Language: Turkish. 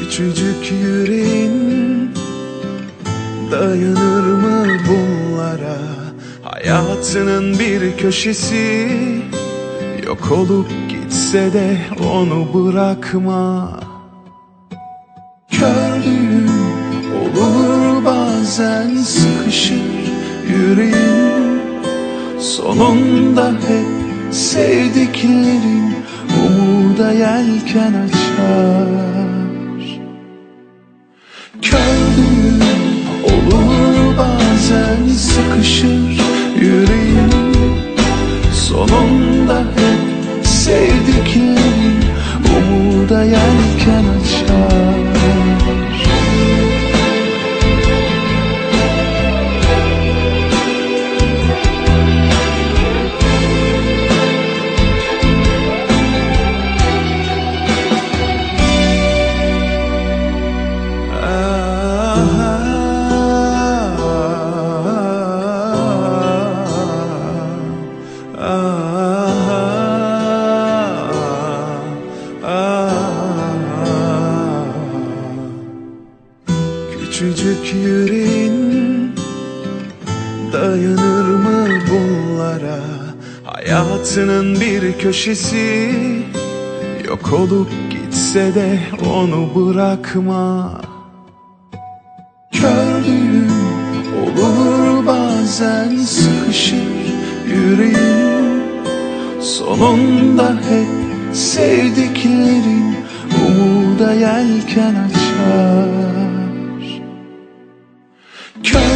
Küçücük yüreğin dayanır mı bunlara? Hayatının bir köşesi yok olup gitse de onu bırakma yüreğin Sonunda hep sevdiklerin umuda yelken açar. Kördüğün olur bazen sıkışır yüreğin Sonunda hep sevdiklerin umuda yelken açar Küçücük yüreğin dayanır mı bunlara? Hayatının bir köşesi yok olup gitse de onu bırakma. Kördüğün olur bazen sıkışır yüreğin. Sonunda hep sevdiklerin umuda yelken açar Come